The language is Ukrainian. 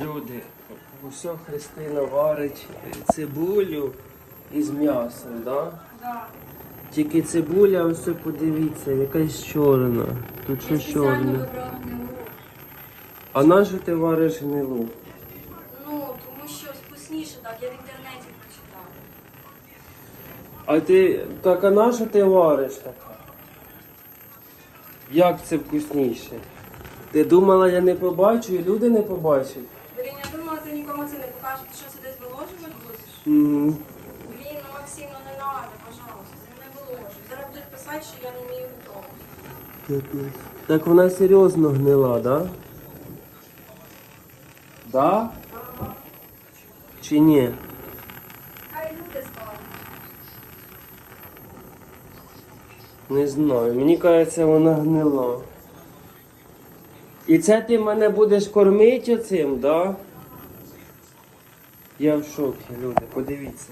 Люди, усе Христина варить цибулю із м'ясом, да? Да. Тільки цибуля, ось подивіться, якась чорна. Тут вибрала гнилу. А на що ти вариш гнилу? Ну, тому що вкусніше так, я в інтернеті прочитала. А ти так а на що ти вариш таке? Як це вкусніше? Ти думала, я не побачу і люди не побачать? Блін, я думала, ти нікому це не покажеш, ти що це десь виложувати будеш? М, Блін, ну Максим, ну не надо, пожалуйста, це не виложуй. Зараз будуть писати, що я не вмію готувати. Так вона серйозно гнила, да? Да? Чи ні? Хай люди скажуть. Не знаю. Мені кажеться, вона гнила. І це ти мене будеш кормити оцим, да? Я в шокі, люди, подивіться.